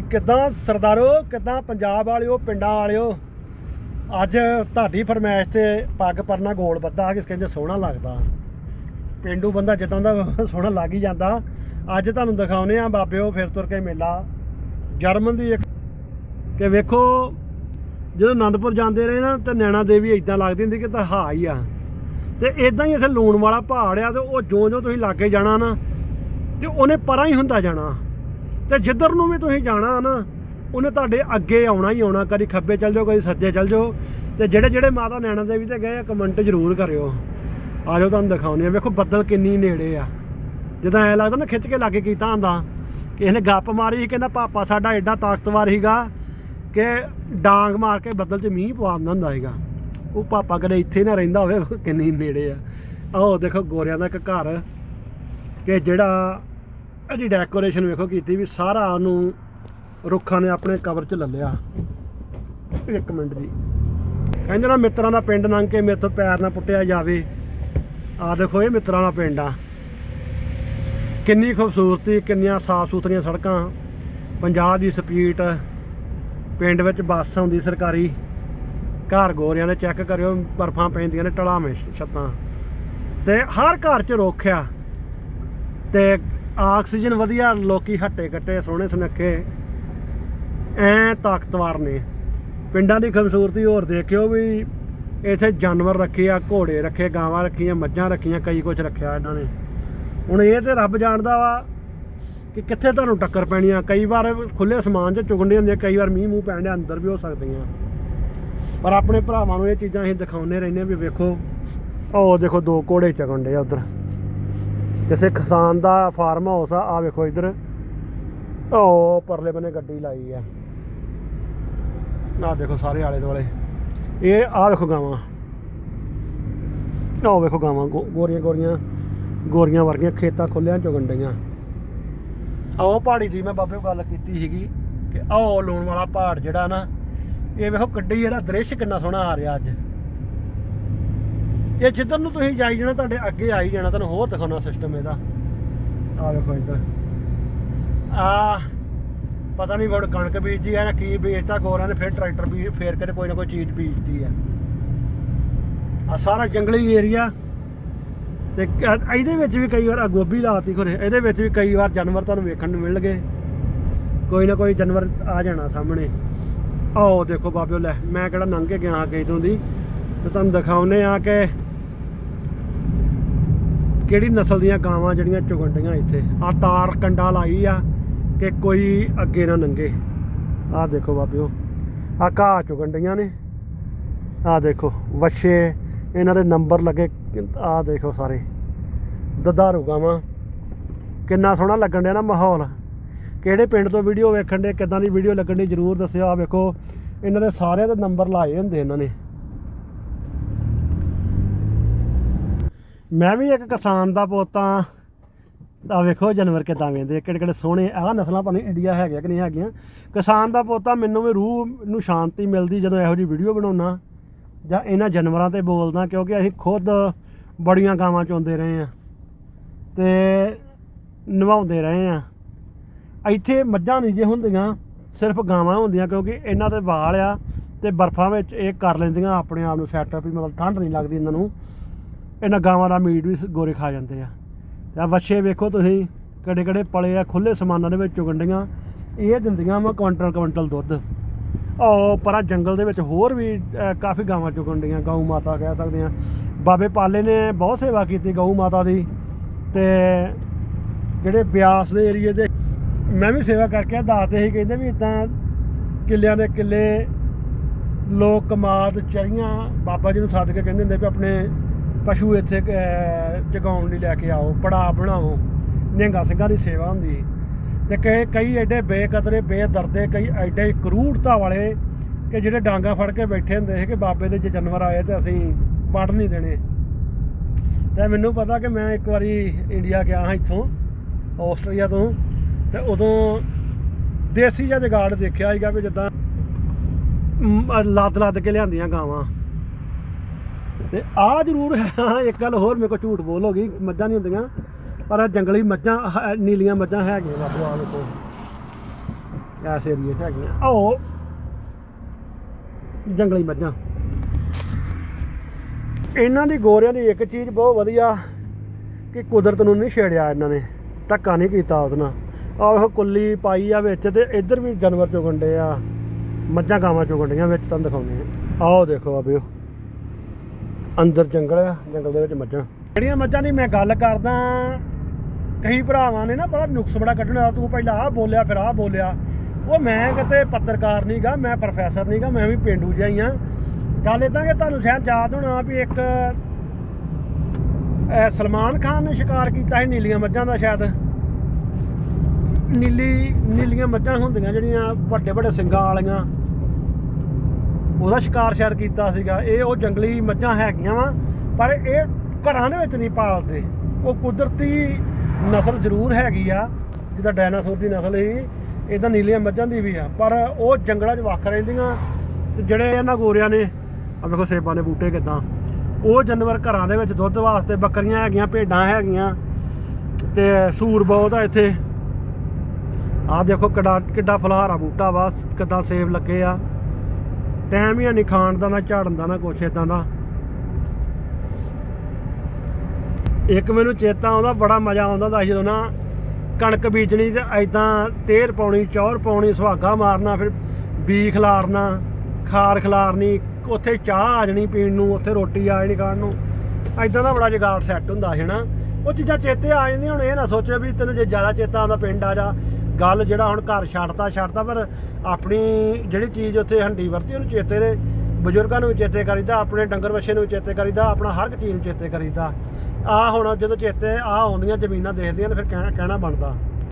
ਕਿਦਾਂ ਸਰਦਾਰੋ, ਕਿਦਾਂ ਪੰਜਾਬ ਵਾਲਿਓ, ਪਿੰਡਾਂ ਵਾਲਿਓ? ਅੱਜ ਤੁਹਾਡੀ ਫਰਮਾਇਸ਼ ਤੇ ਪੱਗ ਪਰਨਾ ਗੋਲ ਬੱਧਾ ਕਿਸ ਕਹਿੰਦੇ ਸੋਹਣਾ ਲੱਗਦਾ। ਪਿੰਡੂ ਬੰਦਾ ਜਿੱਦਾਂ ਦਾ ਸੋਹਣਾ ਲੱਗ ਹੀ ਜਾਂਦਾ। ਅੱਜ ਤੁਹਾਨੂੰ ਦਿਖਾਉਨੇ ਆ ਬਾਬਿਓ ਫਿਰ ਤੁਰ ਕੇ ਮੇਲਾ। ਜਰਮਨ ਦੀ ਇੱਕ ਕਿ ਵੇਖੋ, ਜਦੋਂ ਆਨੰਦਪੁਰ ਜਾਂਦੇ ਰਹੇ ਨਾ, ਤੇ ਨੈਣਾ ਦੇਵੀ ਇਦਾਂ ਲੱਗਦੀ ਹੁੰਦੀ ਕਿ ਤਾਂ ਹਾ ਹੀ ਆ। ਤੇ ਇਦਾਂ ਹੀ ਇੱਥੇ ਲੂਣ ਵਾਲਾ ਪਹਾੜ ਆ, ਤੇ ਉਹ ਜਿਉਂ ਜਿਉਂ ਤੁਸੀਂ ਲਾਗੇ ਜਾਣਾ ਨਾ, ਤੇ ਉਹਨੇ ਪਰਾਂ ਹੀ ਹੁੰਦਾ ਜਾਣਾ। ਤੇ ਜਿੱਧਰ ਨੂੰ ਵੀ ਤੁਸੀਂ ਜਾਣਾ ਨਾ, ਉਹਨੇ ਤੁਹਾਡੇ ਅੱਗੇ ਆਉਣਾ ਹੀ ਆਉਣਾ, ਕਦੀ ਖੱਬੇ ਚੱਲ ਜਾਓ, ਕਦੀ ਸੱਜੇ ਚੱਲ ਜਾਓ, ਤੇ ਜਿਹੜੇ ਜਿਹੜੇ ਮਾਤਾ ਨੈਣਾ ਦੇਵੀ ਤੇ ਗਏ ਆ ਕਮੈਂਟ ਜ਼ਰੂਰ ਕਰਿਓ। ਆ ਜਾਓ, ਤੁਹਾਨੂੰ ਦਿਖਾਉਂਦੇ ਆ। ਵੇਖੋ ਬੱਦਲ ਕਿੰਨੀ ਨੇੜੇ ਆ। ਜਿੱਦਾਂ ਐ ਲੱਗਦਾ ਨਾ, ਖਿੱਚ ਕੇ ਲਾਗੇ ਕੀਤਾ ਹੁੰਦਾ। ਕਿਸੇ ਨੇ ਗੱਪ ਮਾਰੀ ਸੀ ਕਹਿੰਦਾ ਪਾਪਾ ਸਾਡਾ ਐਡਾ ਤਾਕਤਵਰ ਸੀਗਾ ਕਿ ਡਾਂਗ ਮਾਰ ਕੇ ਬੱਦਲ 'ਚ ਮੀਂਹ ਪਵਾ ਹੁੰਦਾ ਸੀਗਾ। ਉਹ ਪਾਪਾ ਕਦੇ ਇੱਥੇ ਨਾ ਰਹਿੰਦਾ ਹੋਵੇ ਕਿੰਨੀ ਨੇੜੇ ਆ। ਆਹ ਦੇਖੋ ਗੋਰਿਆਂ ਦਾ ਇੱਕ ਘਰ, ਕਿ ਜਿਹੜਾ ਇਹਦੀ ਡੈਕੋਰੇਸ਼ਨ ਵੇਖੋ ਕੀਤੀ ਵੀ ਸਾਰਾ ਉਹਨੂੰ ਰੁੱਖਾਂ ਨੇ ਆਪਣੇ ਕਵਰ 'ਚ ਲੱਲਿਆ ਇੱਕ ਮਿੰਟ ਜੀ। ਕਹਿੰਦੇ ਨਾ ਮਿੱਤਰਾਂ ਦਾ ਪਿੰਡ ਲੰਘ ਕੇ ਮੇਰੇ ਤੋਂ ਪੈਰ ਨਾ ਪੁੱਟਿਆ ਜਾਵੇ। ਆ ਦੇਖੋ ਇਹ ਮਿੱਤਰਾਂ ਦਾ ਪਿੰਡ ਆ। ਕਿੰਨੀ ਖੂਬਸੂਰਤੀ, ਕਿੰਨੀਆਂ ਸਾਫ਼ ਸੁਥਰੀਆਂ ਸੜਕਾਂ। ਪੰਜਾਬ ਦੀ ਸਪੀਡ ਪਿੰਡ ਵਿੱਚ ਬੱਸ ਆਉਂਦੀ ਸਰਕਾਰੀ। ਘਰ ਗੋਰਿਆਂ ਦੇ ਚੈੱਕ ਕਰਿਓ, ਬਰਫਾਂ ਪੈਂਦੀਆਂ ਨੇ, ਟਲਾਵੇਂ ਛੱਤਾਂ ਤੇ ਹਰ ਘਰ 'ਚ ਰੁੱਖ ਆ। ਤੇ ਆਕਸੀਜਨ ਵਧੀਆ, ਲੋਕੀ ਹੱਟੇ ਕੱਟੇ, ਸੋਹਣੇ ਸੁਨੱਖੇ। ਐ ਤਾਕਤਵਰ ਨੇ। ਪਿੰਡਾਂ ਦੀ ਖੂਬਸੂਰਤੀ ਹੋਰ ਦੇਖਿਓ ਵੀ ਇੱਥੇ ਜਾਨਵਰ ਰੱਖੇ ਆ ਘੋੜੇ ਰੱਖੇ, ਗਾਵਾਂ ਰੱਖੀਆਂ, ਮੱਝਾਂ ਰੱਖੀਆਂ, ਕਈ ਕੁਝ ਰੱਖਿਆ ਇਹਨਾਂ ਨੇ। ਹੁਣ ਇਹ ਤੇ ਰੱਬ ਜਾਣਦਾ ਵਾ ਕਿ ਕਿੱਥੇ ਤੁਹਾਨੂੰ ਟੱਕਰ ਪੈਣੀ ਆ ਕਈ ਵਾਰ ਖੁੱਲੇ ਸਮਾਨ 'ਚ ਚੁਗੰਡੇ ਹੁੰਦੇ ਕਈ ਵਾਰ ਮੀਂਹ ਮੂੰਹ ਪੈਣ ਦੇ ਅੰਦਰ ਵੀ ਹੋ ਸਕਦੀਆਂ। ਪਰ ਆਪਣੇ ਭਰਾਵਾਂ ਨੂੰ ਇਹ ਚੀਜ਼ਾਂ ਅਸੀਂ ਦਿਖਾਉਂਦੇ ਰਹਿੰਦੇ ਆ ਵੀ ਵੇਖੋ ਉਹ ਦੇਖੋ ਦੋ ਘੋੜੇ ਚਗਣ ਡੇ ਆ ਉਧਰ। ਕਿਸੇ ਕਿਸਾਨ ਦਾ ਫਾਰਮ ਹਾਊਸ ਆ ਆ ਵੇਖੋ ਇੱਧਰ। ਉਹ ਪਰਲੇ ਬੰਨੇ ਗੱਡੀ ਲਾਈ ਆ। ਨਾ ਦੇਖੋ ਸਾਰੇ ਆਲੇ ਦੁਆਲੇ। ਇਹ ਆਹ ਵੇਖੋ ਗਾਵਾਂ। ਆਹ ਵੇਖੋ ਗਾਵਾਂ, ਗੋ- ਗੋਰੀਆਂ ਗੋਰੀਆਂ। ਗੋਰੀਆਂ ਵਰਗੀਆਂ ਖੇਤਾਂ ਖੁੱਲਿਆਂ ਚੁਗਣ ਡਈਆਂ ਆਹ ਪਹਾੜੀ ਦੀ ਮੈਂ ਬਾਬੇ ਗੱਲ ਕੀਤੀ ਸੀਗੀ ਕਿ ਆਹ ਲੂਣ ਵਾਲਾ ਪਹਾੜ ਜਿਹੜਾ ਨਾ, ਇਹ ਵੇਖੋ ਕੱਢੀ ਇਹਦਾ ਦ੍ਰਿਸ਼ ਕਿੰਨਾ ਸੋਹਣਾ ਆ ਰਿਹਾ ਅੱਜ। ਇਹ ਜਿੱਧਰ ਨੂੰ ਤੁਸੀਂ ਜਾਈ ਜਾਣਾ, ਤੁਹਾਡੇ ਅੱਗੇ ਆਈ ਜਾਣਾ, ਤੁਹਾਨੂੰ ਹੋਰ ਦਿਖਾਉਣਾ ਸਿਸਟਮ ਇਹਦਾ। ਆਹ ਵੇਖੋ ਇੱਧਰ। ਆ ਪਤਾ ਨਹੀਂ ਹੁਣ ਕਣਕ ਬੀਜਦੀ ਆ ਜਾਂ ਕੀ ਬੀਜਤਾ ਗੋਰਾਂ ਨੇ ਫਿਰ ਟਰੈਕਟਰ ਵੀ, ਫੇਰ ਕੇ ਕੋਈ ਨਾ ਕੋਈ ਚੀਜ਼ ਬੀਜਦੀ ਆ। ਆ ਸਾਰਾ ਜੰਗਲੀ ਏਰੀਆ ਤੇ ਇਹਦੇ ਵਿੱਚ ਵੀ ਕਈ ਵਾਰ ਗੋਭੀ ਲਾਤੀ ਖੁਰੇ, ਇਹਦੇ ਵਿੱਚ ਵੀ ਕਈ ਵਾਰ ਜਾਨਵਰ ਤੁਹਾਨੂੰ ਵੇਖਣ ਨੂੰ ਮਿਲਣਗੇ। ਕੋਈ ਨਾ ਕੋਈ ਜਾਨਵਰ ਆ ਜਾਣਾ ਸਾਹਮਣੇ। ਆਓ ਦੇਖੋ ਬਾਬਿਓ, ਲੈ, ਮੈਂ ਕਿਹੜਾ ਲੰਘ ਕੇ ਗਿਆ ਅੱਗੇ ਇਦੋਂ ਦੀ। ਤੇ ਤੁਹਾਨੂੰ ਦਿਖਾਉਨੇ ਆ ਕਿ ਕਿਹੜੀ ਨਸਲ ਦੀਆਂ ਗਾਵਾਂ ਜਿਹੜੀਆਂ ਚੁਗਣ ਡੀਆਂ ਇੱਥੇ? ਆ ਤਾਰ ਕੰਡਾ ਲਾਈ ਆ ਕਿ ਕੋਈ ਅੱਗੇ ਨਾ ਲੰਘੇ ਆਹ ਦੇਖੋ ਬਾਬਿਓ ਆ ਘਾਹ ਚੁਗਣ ਚੁਗੰਡੀਆਂ ਨੇ। ਆਹ ਦੇਖੋ, ਵੱਛੇ, ਇਹਨਾਂ ਦੇ ਨੰਬਰ ਲੱਗੇ, ਆਹ ਦੇਖੋ ਸਾਰੇ। ਦਦਾਰੂ ਗਾਵਾਂ। ਕਿੰਨਾ ਸੋਹਣਾ ਲੱਗਣ ਡਿਆ ਨਾ ਮਾਹੌਲ। ਕਿਹੜੇ ਪਿੰਡ ਤੋਂ ਵੀਡੀਓ ਵੇਖਣ ਦੇ ਕਿੱਦਾਂ ਦੀ ਵੀਡੀਓ ਲੱਗਣ ਦੀ ਜਰੂਰ ਦੱਸਿਓ। ਆ ਵੇਖੋ, ਇਹਨਾਂ ਦੇ ਸਾਰਿਆਂ ਦੇ ਨੰਬਰ ਲਾਏ ਹੁੰਦੇ ਇਹਨਾਂ ਨੇ। ਮੈਂ ਵੀ ਇੱਕ ਕਿਸਾਨ ਦਾ ਪੋਤਾ ਆ ਵੇਖੋ ਜਾਨਵਰ ਕਿਦਾਂ ਵੇਂਦੇ ਕਿਹੜੇ ਕਿਹੜੇ ਸੋਹਣੇ ਆਹ ਨਸਲਾਂ ਭਾਵੇਂ ਇੰਡੀਆ ਹੈਗੀਆਂ ਕਿ ਨਹੀਂ ਹੈਗੀਆਂ। ਕਿਸਾਨ ਦਾ ਪੋਤਾ ਮੈਨੂੰ ਵੀ ਰੂਹ ਨੂੰ ਸ਼ਾਂਤੀ ਮਿਲਦੀ ਜਦੋਂ ਇਹੋ ਜਿਹੀ ਵੀਡੀਓ ਬਣਾਉਣਾ ਜਾਂ ਇਹਨਾਂ ਜਾਨਵਰਾਂ ਤੇ ਬੋਲਦਾ, ਕਿਉਂਕਿ ਅਸੀਂ ਖੁਦ ਬੜੀਆਂ ਗਾਵਾਂ ਚੋਂਦੇ ਰਹੇ ਆ ਤੇ ਨਵਾਉਂਦੇ ਰਹੇ ਆ ਇੱਥੇ ਮੱਝਾਂ ਨਹੀਂ ਜੇ ਹੁੰਦੀਆਂ, ਸਿਰਫ ਗਾਵਾਂ ਹੁੰਦੀਆਂ, ਕਿਉਂਕਿ ਇਹਨਾਂ ਦੇ ਵਾਲ ਆ ਤੇ ਬਰਫਾਂ ਵਿੱਚ ਇਹ ਕਰ ਲੈਂਦੀਆਂ, ਆਪਣੇ ਆਪ ਨੂੰ ਸੈਟਅਪ ਵੀ ਮਤਲਬ ਠੰਡ ਨਹੀਂ ਲੱਗਦੀ ਇਹਨਾਂ ਨੂੰ। ਇਹਨਾਂ ਗਾਵਾਂ ਦਾ ਮੀਟ ਵੀ ਗੋਰੇ ਖਾ ਜਾਂਦੇ ਆ। ਤੇ ਆ ਵੱਛੇ ਵੇਖੋ ਤੁਸੀਂ, ਕਿਹੜੇ ਕਿਹੜੇ ਪਲੇ ਆ ਖੁੱਲੇ ਸਮਾਨਾਂ ਦੇ ਵਿੱਚ ਚੁਗੰਡੀਆਂ ਇਹ ਦਿੰਦੀਆਂ ਵਾ ਕੁਇੰਟਲ ਕੁਇੰਟਲ ਦੁੱਧ। ਉਹ ਪਰਾਂ ਜੰਗਲ ਦੇ ਵਿੱਚ ਹੋਰ ਵੀ ਕਾਫੀ ਗਾਵਾਂ ਚੁਗੰਡੀਆਂ ਗਊ ਮਾਤਾ ਕਹਿ ਸਕਦੇ ਆ। ਬਾਬੇ ਪਾਲੇ ਨੇ ਬਹੁਤ ਸੇਵਾ ਕੀਤੀ ਗਊ ਮਾਤਾ ਦੀ। ਤੇ ਜਿਹੜੇ ਬਿਆਸ ਦੇ ਏਰੀਏ ਦੇ, ਮੈਂ ਵੀ ਸੇਵਾ ਕਰਕੇ ਦਾਤੇ ਸੀ, ਕਹਿੰਦੇ ਵੀ ਇਦਾਂ ਕਿੱਲਿਆਂ ਦੇ ਕਿੱਲੇ, ਲੋਕ ਕਮਾਦ, ਚਰੀਆਂ, ਬਾਬਾ ਜੀ ਨੂੰ ਸੱਦ ਕੇ ਕਹਿੰਦੇ ਹੁੰਦੇ ਵੀ ਆਪਣੇ ਪਸ਼ੂ ਇੱਥੇ ਜਗਾਉਣ ਲਈ ਲੈ ਕੇ ਆਓ ਪੜਾ ਬਣਾਓ ਨਿਹੰਗਾ ਸਿੰਘਾਂ ਦੀ ਸੇਵਾ ਹੁੰਦੀ ਤੇ ਕਈ ਕਈ ਐਡੇ ਬੇਕਦਰੇ ਬੇਦਰਦੇ, ਕਈ ਐਡੇ ਕਰੂੜਤਾ ਵਾਲੇ ਕਿ ਜਿਹੜੇ ਡਾਂਗਾ ਫੜ ਕੇ ਬੈਠੇ ਹੁੰਦੇ ਸੀ ਕਿ ਬਾਬੇ ਦੇ ਜੇ ਜਾਨਵਰ ਆਏ ਤੇ ਅਸੀਂ ਵੜ ਨਹੀਂ ਦੇਣੇ। ਤੇ ਮੈਨੂੰ ਪਤਾ ਕਿ ਮੈਂ ਇੱਕ ਵਾਰੀ ਇੰਡੀਆ ਗਿਆ ਹਾਂ ਇੱਥੋਂ ਆਸਟ੍ਰੇਲੀਆ ਤੋਂ, ਤੇ ਉਦੋਂ ਦੇਸੀ ਜਿਹਾ ਜਗਾੜ ਦੇਖਿਆ ਸੀਗਾ ਵੀ ਜਿੱਦਾਂ ਲੱਦ ਲੱਦ ਕੇ ਲਿਆਂਦੀਆਂ ਗਾਵਾਂ। ਤੇ ਆ ਜ਼ਰੂਰ ਹੈ ਇੱਕ ਗੱਲ ਹੋਰ ਮੇਰੇ ਕੋਲ ਝੂਠ ਬੋਲ ਹੋ ਗਈ, ਮੱਝਾਂ ਨਹੀਂ ਹੁੰਦੀਆਂ, ਪਰ ਇਹ ਜੰਗਲੀ ਮੱਝਾਂ ਹ- ਨੀਲੀਆਂ ਮੱਝਾਂ ਹੈਗੀਆਂ ਬਾਬੂ ਆ ਵੇਖੋ ਐਸ ਏਰੀਏ 'ਚ ਹੈਗੀਆਂ। ਆਓ, ਜੰਗਲੀ ਮੱਝਾਂ। ਇਹਨਾਂ ਦੀ ਗੋਰਿਆਂ ਦੀ ਇੱਕ ਚੀਜ਼ ਬਹੁਤ ਵਧੀਆ ਕਿ ਕੁਦਰਤ ਨੂੰ ਨਹੀਂ ਛੇੜਿਆ ਇਹਨਾਂ ਨੇ, ਧੱਕਾ ਨਹੀਂ ਕੀਤਾ ਉਹਦੇ ਨਾਲ। ਆਹ ਉਹ ਕੁੱਲੀ ਪਾਈ ਆ ਵਿੱਚ ਤੇ ਇੱਧਰ ਵੀ ਜਾਨਵਰ ਚੁਗਣ ਡੇ ਆ, ਮੱਝਾਂ ਗਾਵਾਂ ਚੁਗਣ ਡੀਆਂ ਵਿੱਚ, ਤੁਹਾਨੂੰ ਦਿਖਾਉਂਦੇ ਆ ਆਹ ਦੇਖੋ ਆ ਬਿਓ ਅੰਦਰ ਜੰਗਲ ਆ, ਜੰਗਲ ਦੇ ਵਿੱਚ ਮੱਝਾਂ। ਜਿਹੜੀਆਂ ਮੱਝਾਂ ਦੀ ਮੈਂ ਗੱਲ ਕਰਦਾ, ਕਈ ਭਰਾਵਾਂ ਨੇ ਨਾ ਬੜਾ ਨੁਕਸ ਬੜਾ ਕੱਢਣਾ ਤੂੰ ਪਹਿਲਾਂ ਆਹ ਬੋਲਿਆ, ਫਿਰ ਆਹ ਬੋਲਿਆ। ਉਹ ਮੈਂ ਕਿਤੇ ਪੱਤਰਕਾਰ ਨਹੀਂਗਾ ਮੈਂ ਪ੍ਰੋਫੈਸਰ ਨਹੀਂਗਾ ਮੈਂ ਵੀ ਪਿੰਡੂ ਜਿਹਾ ਹੀ ਆ। ਗੱਲ ਇਦਾਂ ਕਿ ਤੁਹਾਨੂੰ ਸ਼ਾਇਦ ਯਾਦ ਹੋਣਾ ਵੀ ਇੱਕ ਸਲਮਾਨ ਖਾਨ ਨੇ ਸ਼ਿਕਾਰ ਕੀਤਾ ਸੀ ਨੀਲੀਆਂ ਮੱਝਾਂ ਦਾ ਸ਼ਾਇਦ। ਨੀਲੀ, ਨੀਲੀਆਂ ਮੱਝਾਂ ਹੁੰਦੀਆਂ ਜਿਹੜੀਆਂ ਵੱਡੇ ਵੱਡੇ ਸਿੰਗਾਂ ਵਾਲੀਆਂ। ਉਹਦਾ ਸ਼ਿਕਾਰ ਸ਼ਾਇਦ ਕੀਤਾ ਸੀਗਾ, ਇਹ ਉਹ ਜੰਗਲੀ ਮੱਝਾਂ ਹੈਗੀਆਂ ਵਾ, ਪਰ ਇਹ ਘਰਾਂ ਦੇ ਵਿੱਚ ਨਹੀਂ ਪਾਲਦੇ। ਉਹ ਕੁਦਰਤੀ ਨਸਲ ਜ਼ਰੂਰ ਹੈਗੀ ਆ, ਜਿੱਦਾਂ ਡਾਇਨਾਸੌਰ ਦੀ ਨਸਲ ਸੀ ਇਦਾਂ ਨੀਲੀਆਂ ਮੱਝਾਂ ਦੀ ਵੀ ਆ, ਪਰ ਉਹ ਜੰਗਲਾਂ 'ਚ ਵੱਖ ਰਹਿੰਦੀਆਂ, ਤੇ ਜਿਹੜੇ ਇਹਨਾਂ ਗੋਰਿਆਂ ਨੇ ਆ ਵੇਖੋ ਸੇਬਾਂ ਦੇ ਬੂਟੇ ਕਿਦਾਂ। ਉਹ ਜਾਨਵਰ ਘਰਾਂ ਦੇ ਵਿੱਚ ਦੁੱਧ ਵਾਸਤੇ ਬੱਕਰੀਆਂ ਹੈਗੀਆਂ, ਭੇਡਾਂ ਹੈਗੀਆਂ, ਤੇ ਸੂਰ ਬਹੁਤ ਆ ਇੱਥੇ। ਆਹ ਦੇਖੋ ਕਿੱਡਾ ਕਿੱਡਾ ਫਲਹਾਰਾ ਬੂਟਾ ਵਾ, ਕਿੱਦਾਂ ਸੇਬ ਲੱਗੇ ਆ। ਟਾਈਮ ਹੀ ਨਹੀਂ ਖਾਣ ਦਾ, ਨਾ ਝਾੜਨ ਦਾ, ਨਾ ਕੁਛ ਇਦਾਂ ਦਾ। ਇੱਕ ਮੈਨੂੰ ਚੇਤਾ ਆਉਂਦਾ, ਬੜਾ ਮਜ਼ਾ ਆਉਂਦਾ ਹੁੰਦਾ ਜਦੋਂ ਨਾ ਕਣਕ ਬੀਜਣੀ ਤੇ ਐਦਾਂ ਤੇਰ ਪਾਉਣੀ, ਚੌਰ ਪਾਉਣੀ, ਸੁਹਾਗਾ ਮਾਰਨਾ, ਫਿਰ ਬੀ ਖਲਾਰਨਾ, ਖਾਰ ਖਲਾਰਨੀ, ਉੱਥੇ ਚਾਹ ਆ ਜਾਣੀ ਪੀਣ ਨੂੰ, ਉੱਥੇ ਰੋਟੀ ਆ ਜਾਣੀ ਖਾਣ ਨੂੰ। ਐਦਾਂ ਦਾ ਬੜਾ ਜਗਾੜ ਸੈੱਟ ਹੁੰਦਾ ਸੀ ਨਾ। ਉਹ ਚੀਜ਼ਾਂ ਚੇਤੇ ਆ ਜਾਂਦੀਆਂ, ਹੁਣ ਇਹ ਨਾ ਸੋਚਿਆ ਵੀ ਤੈਨੂੰ ਜੇ ਜ਼ਿਆਦਾ ਚੇਤਾ ਆਉਂਦਾ ਪਿੰਡ ਆ ਜਾ ਗੱਲ ਜਿਹੜਾ ਹੁਣ ਘਰ ਛੱਡਤਾ ਛੱਡਤਾ, ਪਰ ਆਪਣੀ ਜਿਹੜੀ ਚੀਜ਼ ਉੱਥੇ ਹੰਡੀ ਵਰਤੀ, ਉਹਨੂੰ ਚੇਤੇ ਦੇ ਬਜ਼ੁਰਗਾਂ ਨੂੰ ਵੀ ਚੇਤੇ ਕਰੀਦਾ, ਆਪਣੇ ਡੰਗਰ ਵੱਛੇ ਨੂੰ ਵੀ ਚੇਤੇ ਕਰੀਦਾ, ਆਪਣਾ ਹਰ ਇੱਕ ਚੀਜ਼ ਨੂੰ ਚੇਤੇ ਕਰੀਦਾ। ਆ ਹੁਣ ਜਦੋਂ ਚੇਤੇ ਆ ਆਉਂਦੀਆਂ ਜ਼ਮੀਨਾਂ ਦੇਖਦੀਆਂ ਨੇ ਫਿਰ ਕਹਿਣਾ ਕਹਿਣਾ ਬਣਦਾ।